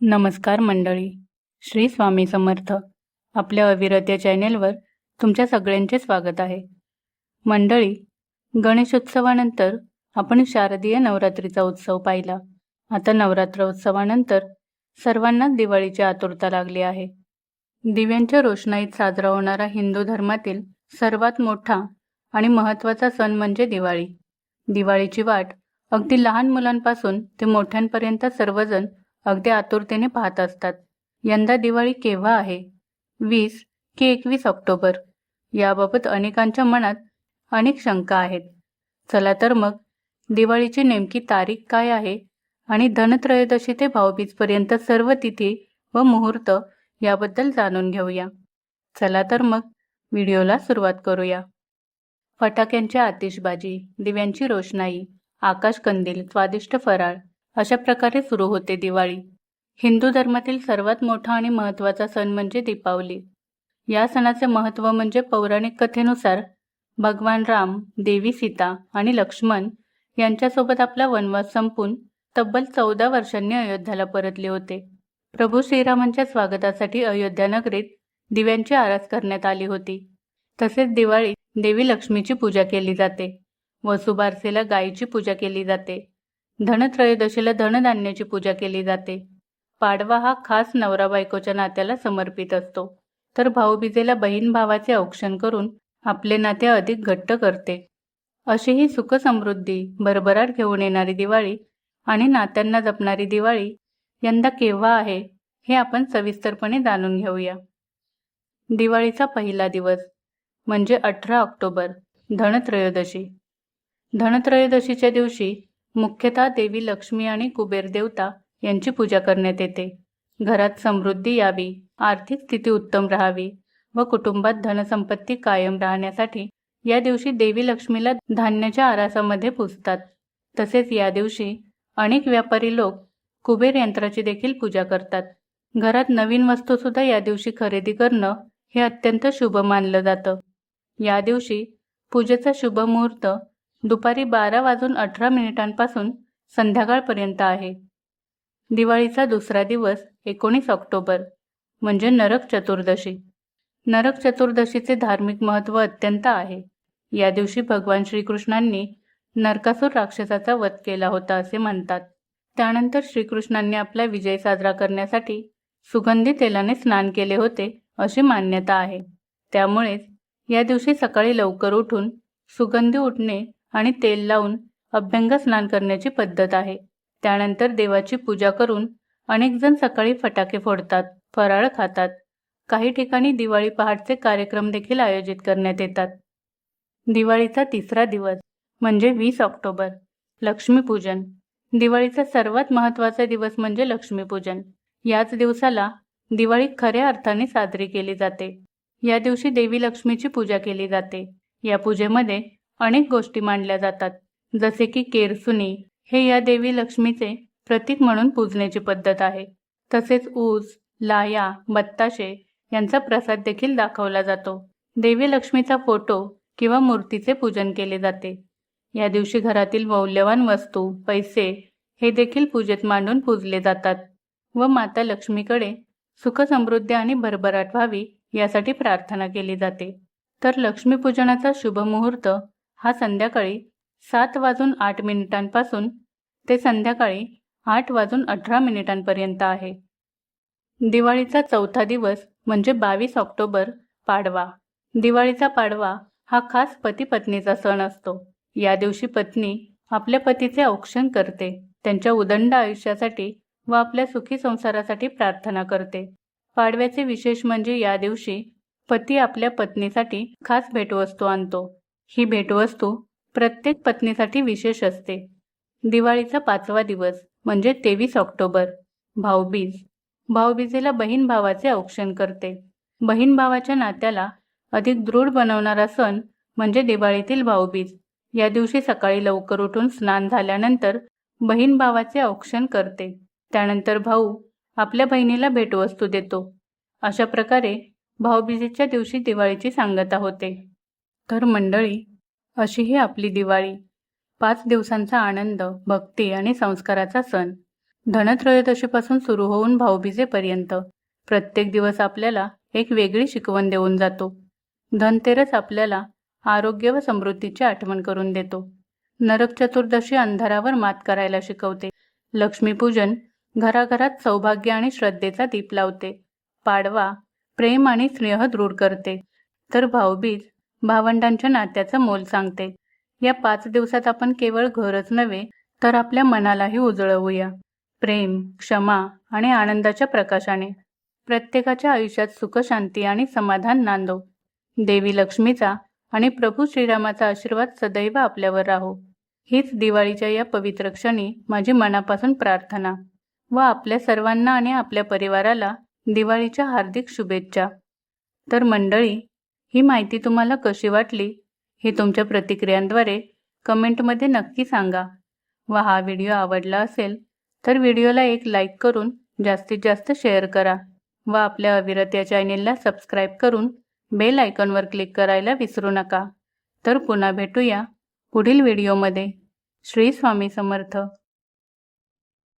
नमस्कार मंडळी. श्री स्वामी समर्थ आपल्या अविरत या चॅनेलवर तुमच्या सगळ्यांचे स्वागत आहे. मंडळी गणेशोत्सवानंतर आपण शारदीय नवरात्रीचा उत्सव पाहिला. आता नवरात्र उत्सवानंतर सर्वांनाच दिवाळीची आतुरता लागली आहे. दिव्यांच्या रोषणाईत साजरा होणारा हिंदू धर्मातील सर्वात मोठा आणि महत्त्वाचा सण म्हणजे दिवाळी. दिवाळीची वाट अगदी लहान मुलांपासून ते मोठ्यांपर्यंत सर्वजण अगदी आतुरतेने पाहत असतात. यंदा दिवाळी केव्हा आहे? वीस की एकवीस ऑक्टोबर. याबाबत अनेकांच्या मनात अनेक शंका आहेत. चला तर मग दिवाळीची नेमकी तारीख काय आहे आणि धनत्रयोदशी ते भाऊबीजपर्यंत सर्व तिथी व मुहूर्त याबद्दल जाणून घेऊया. चला तर मग व्हिडिओला सुरुवात करूया. फटाक्यांची आतिषबाजी दिव्यांची रोषणाई आकाशकंदील स्वादिष्ट फराळ. अशा प्रकारे सुरू होते दिवाळी. हिंदू धर्मातील सर्वात मोठा आणि महत्त्वाचा सण म्हणजे दीपावली. या सणाचे महत्त्व म्हणजे पौराणिक कथेनुसार भगवान राम देवी सीता आणि लक्ष्मण यांच्यासोबत आपला वनवास संपून तब्बल चौदा वर्षांनी अयोध्याला परतले होते. प्रभू श्रीरामांच्या स्वागतासाठी अयोध्या नगरीत दिव्यांची आरास करण्यात आली होती. तसेच दिवाळीत देवी लक्ष्मीची पूजा केली जाते वसुबारसेला गायीची पूजा केली जाते. धनत्रयोदशीला धनधान्याची पूजा केली जाते. पाडवा हा खास नवरा बायकोच्या नात्याला समर्पित असतो. तर भाऊबीजेला बहीण भावाचे औक्षण करून आपले नाते अधिक घट्ट करते. अशी ही सुखसमृद्धी भरभराट घेऊन येणारी दिवाळी आणि नात्यांना जपणारी दिवाळी यंदा केव्हा आहे हे आपण सविस्तरपणे जाणून घेऊया. दिवाळीचा पहिला दिवस म्हणजे अठरा ऑक्टोबर धनत्रयोदशी. धनत्रयोदशीच्या दिवशी मुख्यतः देवी लक्ष्मी आणि कुबेर देवता यांची पूजा करण्यात येते. घरात समृद्धी यावी आर्थिक स्थिती उत्तम राहावी व कुटुंबात धनसंपत्ती कायम राहण्यासाठी या दिवशी देवी लक्ष्मीला धान्याच्या आरासामध्ये पुजतात. तसेच या दिवशी अनेक व्यापारी लोक कुबेर यंत्राची देखील पूजा करतात. घरात नवीन वस्तूसुद्धा या दिवशी खरेदी करणं हे अत्यंत शुभ मानलं जातं. या दिवशी पूजेचा शुभ मुहूर्त दुपारी बारा वाजून अठरा मिनिटांपासून संध्याकाळपर्यंत आहे. दिवाळीचा दुसरा दिवस एकोणीस ऑक्टोबर म्हणजे नरक चतुर्दशी. नरक चतुर्दशीचे धार्मिक महत्त्व अत्यंत आहे. या दिवशी भगवान श्रीकृष्णांनी नरकासूर राक्षसाचा वध केला होता असे म्हणतात. त्यानंतर श्रीकृष्णांनी आपला विजय साजरा करण्यासाठी सुगंधी तेलाने स्नान केले होते अशी मान्यता आहे. त्यामुळेच या दिवशी सकाळी लवकर उठून सुगंधी उठणे आणि तेल लावून अभ्यंग स्नान करण्याची पद्धत आहे. त्यानंतर देवाची पूजा करून अनेक जण सकाळी फटाके फोडतात फराळ खातात. काही ठिकाणी दिवाळी पहाटचे कार्यक्रम देखील आयोजित करण्यात येतात. दिवाळीचा तिसरा दिवस म्हणजे वीस ऑक्टोबर लक्ष्मीपूजन दिवाळीचा सर्वात महत्त्वाचा दिवस म्हणजे लक्ष्मीपूजन याच दिवसाला दिवाळी खऱ्या अर्थाने साजरी केली जाते. या दिवशी देवी लक्ष्मीची पूजा केली जाते. या पूजेमध्ये अनेक गोष्टी मांडल्या जातात. जसे की केरसुनी हे या देवी लक्ष्मीचे प्रतीक म्हणून पूजण्याची पद्धत आहे. तसेच ऊस लाया बत्ताशे यांचा प्रसाद देखील दाखवला जातो. देवी लक्ष्मीचा फोटो किंवा मूर्तीचे पूजन केले जाते. या दिवशी घरातील मौल्यवान वस्तू पैसे हे देखील पूजेत मांडून पूजले जातात व माता लक्ष्मीकडे सुखसमृद्धी आणि भरभराट व्हावी यासाठी प्रार्थना केली जाते. तर लक्ष्मीपूजनाचा शुभ मुहूर्त हा संध्याकाळी सात वाजून आठ मिनिटांपासून ते संध्याकाळी आठ वाजून अठरा मिनिटांपर्यंत आहे. दिवाळीचा चौथा दिवस म्हणजे बावीस ऑक्टोबर पाडवा. दिवाळीचा पाडवा हा खास पती पत्नीचा सण असतो. या दिवशी पत्नी आपल्या पतीचे औक्षण करते त्यांच्या उदंड आयुष्यासाठी व आपल्या सुखी संसारासाठी प्रार्थना करते. पाडव्याचे विशेष म्हणजे या दिवशी पती आपल्या पत्नीसाठी खास भेटवस्तू आणतो. ही भेटवस्तू प्रत्येक पत्नीसाठी विशेष असते. दिवाळीचा पाचवा दिवस म्हणजे तेवीस ऑक्टोबर. भाऊबीज. भाऊबीजेला बहीण भावाचे औक्षण करते. बहीण भावाच्या नात्याला अधिक दृढ बनवणारा सण म्हणजे दिवाळीतील भाऊबीज. या दिवशी सकाळी लवकर उठून स्नान झाल्यानंतर बहीण भावाचे औक्षण करते. त्यानंतर भाऊ आपल्या बहिणीला भेटवस्तू देतो. अशा प्रकारे भाऊबीजेच्या दिवशी दिवाळीची सांगता होते. तर मंडळी अशी ही आपली दिवाळी. पाच दिवसांचा आनंद भक्ती आणि संस्काराचा सण. धनत्रयोदशीपासून सुरू होऊन भाऊबीजेपर्यंत. प्रत्येक दिवस आपल्याला एक वेगळी शिकवण देऊन जातो. धनतेरस आपल्याला आरोग्य व समृद्धीची आठवण करून देतो. नरक चतुर्दशी अंधारावर मात करायला शिकवते. लक्ष्मीपूजन घराघरात सौभाग्य आणि श्रद्धेचा दीप लावते. पाडवा प्रेम आणि स्नेह दृढ करते. तर भाऊबीज भावंडांच्या नात्याचं मोल सांगते. या पाच दिवसात आपण केवळ घरच नव्हे तर आपल्या मनालाही उजळवूया. प्रेम क्षमा आणि आनंदाच्या प्रकाशाने. प्रत्येकाच्या आयुष्यात सुख शांती आणि समाधान नांदो. देवी लक्ष्मीचा आणि प्रभू श्रीरामाचा आशीर्वाद सदैव आपल्यावर राहो. हीच दिवाळीच्या या पवित्र क्षणी माझी मनापासून प्रार्थना व आपल्या सर्वांना आणि आपल्या परिवाराला दिवाळीच्या हार्दिक शुभेच्छा. तर मंडळी ही माहिती तुम्हाला कशी वाटली हे तुमच्या प्रतिक्रियांद्वारे कमेंटमध्ये नक्की सांगा. व हा व्हिडिओ आवडला असेल तर व्हिडिओला एक लाईक करून जास्तीत जास्त शेअर करा. व आपल्या अविरत या चॅनेलला सबस्क्राईब करून बेल आयकॉनवर क्लिक करायला विसरू नका. तर पुन्हा भेटूया पुढील व्हिडिओमध्ये. श्री स्वामी समर्थ.